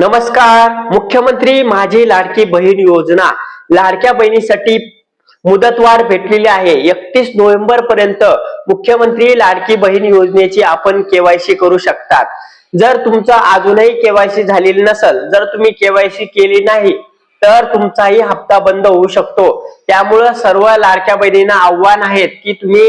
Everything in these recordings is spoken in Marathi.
नमस्कार. मुख्यमंत्री माझी लाडकी बहीण योजना. लाडक्या बहिणीसाठी मुदतवाढ भेटलेली आहे. एकतीस नोव्हेंबर पर्यंत मुख्यमंत्री लाडकी बहीण योजनेची आपण केवायसी करू शकतात. जर तुमचं अजूनही केवायसी झालेली नसेल जर तुम्ही केवायसी केली नाही तर तुमचाही हप्ता बंद होऊ शकतो. त्यामुळं सर्व लाडक्या बहिणींना आव्हान आहेत की तुम्ही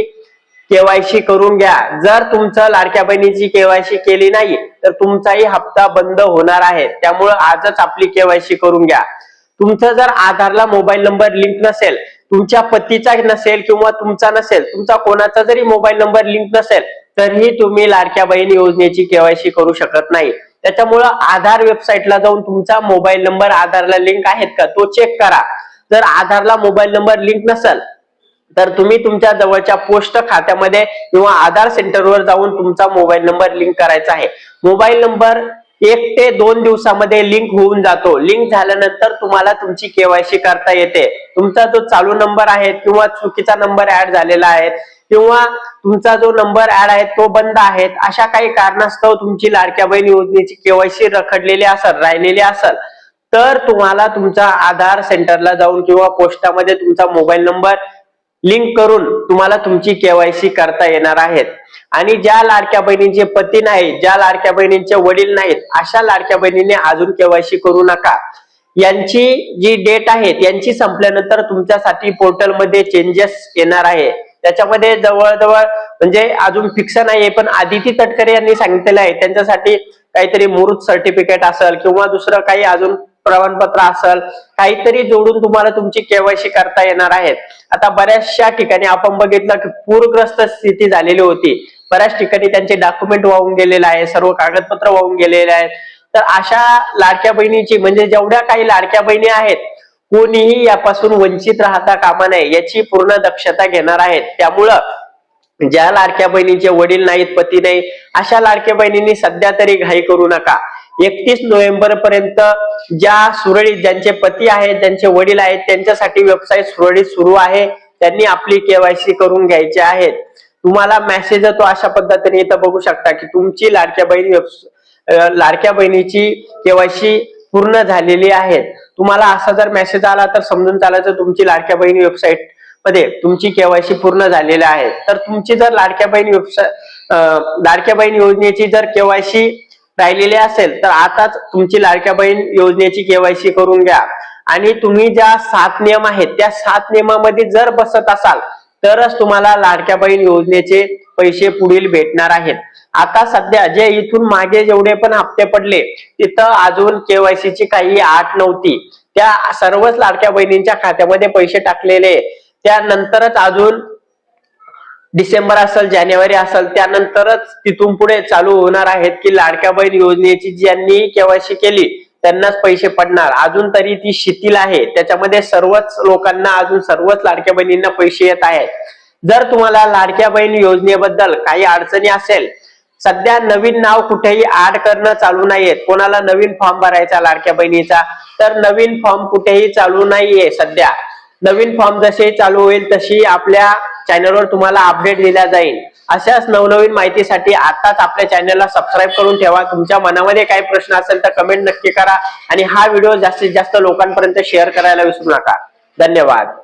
केवायसी करून घ्या. जर तुमचं लाडक्या बहिणीची केवायसी केली नाही तर तुमचाही हप्ता बंद होणार आहे. त्यामुळे आजच आपली केवायसी करून घ्या. तुमचं जर आधारला मोबाईल नंबर लिंक नसेल तुमच्या पतीचा नसेल किंवा तुमचा नसेल तुमचा कोणाचा जरी मोबाईल नंबर लिंक नसेल तरीही तुम्ही लाडक्या बहीण योजनेची केवायसी करू शकत नाही. त्याच्यामुळं आधार वेबसाईटला जाऊन तुमचा मोबाईल नंबर आधारला लिंक आहेत का तो चेक करा. जर आधारला मोबाईल नंबर लिंक नसेल तर तुम्ही तुमच्या जवळच्या पोस्ट खात्यामध्ये किंवा आधार सेंटरवर जाऊन तुमचा मोबाईल नंबर लिंक करायचा आहे. मोबाईल नंबर एक ते दोन दिवसामध्ये लिंक होऊन जातो. लिंक झाल्यानंतर तुम्हाला तुमची केवायसी करता येते. तुमचा जो चालू नंबर आहे किंवा चुकीचा नंबर ऍड झालेला आहे किंवा तुमचा जो नंबर ऍड आहे तो बंद आहे अशा काही कारणास्तव तुमची लाडक्या बहीण योजनेची केवायसी रखडलेली असेल राहिलेली असेल तर तुम्हाला तुमचा आधार सेंटरला जाऊन किंवा पोस्टामध्ये तुमचा मोबाईल नंबर लिंक करून तुम्हाला तुमची केवायसी करता येणार आहेत. आणि ज्या लाडक्या बहिणींचे पती नाही ज्या लाडक्या बहिणींचे वडील नाहीत अशा लाडक्या बहिणींनी अजून केवायसी करू नका. यांची जी डेट आहे यांची संपल्यानंतर तुमच्यासाठी पोर्टलमध्ये चेंजेस येणार आहे. त्याच्यामध्ये जवळजवळ म्हणजे अजून फिक्स नाहीये पण आदिती तटकरे यांनी सांगितलेलं आहे त्यांच्यासाठी काहीतरी मुहूर्त सर्टिफिकेट असेल किंवा दुसरं काही अजून प्रमाणपत्र असेल काहीतरी जोडून तुम्हाला तुमची केवायसी करता येणार आहेत. आता बऱ्याचशा ठिकाणी आपण बघितलं की पूरग्रस्त स्थिती झालेली होती. बऱ्याच ठिकाणी त्यांचे डॉक्युमेंट वाहून गेलेले आहे सर्व कागदपत्र वाहून गेलेले आहेत. तर अशा लाडक्या बहिणीची म्हणजे जेवढ्या काही लाडक्या बहिणी आहेत कोणीही यापासून वंचित राहता कामा नये याची पूर्ण दक्षता घेणार आहेत. त्यामुळं ज्या लाडक्या बहिणीचे वडील नाहीत पती नाही अशा लाडक्या बहिणींनी सध्या तरी घाई करू नका. एकतीस नोव्हेंबर पर्यंत ज्या सुरळीत ज्यांचे पती आहेत ज्यांचे वडील आहेत त्यांच्यासाठी वेबसाईट सुरळीत सुरू आहे. त्यांनी आपली केवायसी करून घ्यायची आहे तुम्हाला मेसेज तो अशा पद्धतीने इथं बघू शकता की तुमची लाडक्या बहिणी लाडक्या बहिणीची केवायसी पूर्ण झालेली आहे तुम्हाला असा जर मेसेज आला तर समजून चालायचं तुमची लाडक्या बहिणी वेबसाईटमध्ये तुमची केवायसी पूर्ण झालेली आहे. तर तुमची जर लाडक्या बहीण वेबसाईट लाडक्या बहीण योजनेची जर केवायसी राहिलेले असेल तर आताच तुमची लाडक्या बहीण योजनेची केवायसी करून घ्या. आणि तुम्ही ज्या सात नियम आहेत त्या सात नियमामध्ये जर बसत असाल तरच तुम्हाला लाडक्या बहीण योजनेचे पैसे पुढील भेटणार आहेत. आता सध्या जे इथून मागे जेवढे पण हप्ते पडले तिथं अजून केवायसी ची काही आठ नव्हती. त्या सर्वच लाडक्या बहिणींच्या खात्यामध्ये पैसे टाकलेले. त्यानंतरच अजून डिसेंबर असेल जानेवारी असेल त्यानंतरच तिथून पुढे चालू होणार आहेत की लाडक्या बहीण योजनेची ज्यांनी केवायसी केली त्यांनाच पैसे पडणार. अजून तरी ती शिथिल आहे. त्याच्यामध्ये सर्वच लोकांना अजून सर्वच लाडक्या बहिणींना पैसे येत आहेत. जर तुम्हाला लाडक्या बहीण योजनेबद्दल काही अडचणी असेल सध्या नवीन नाव कुठेही ऍड करणं चालू नाहीये. कोणाला नवीन फॉर्म भरायचा लाडक्या बहिणीचा तर नवीन फॉर्म कुठेही चालू नाहीये सध्या. नवीन फॉर्म जसे चालू होईल तशी आपल्या चॅनलवर तुम्हाला अपडेट दिला जाईल. अशाच नवनवीन माहितीसाठी आताच आपल्या चॅनलला सबस्क्राईब करून ठेवा. तुमच्या मनामध्ये काही प्रश्न असेल तर कमेंट नक्की करा आणि हा व्हिडिओ जास्तीत जास्त लोकांपर्यंत शेअर करायला विसरू नका. धन्यवाद.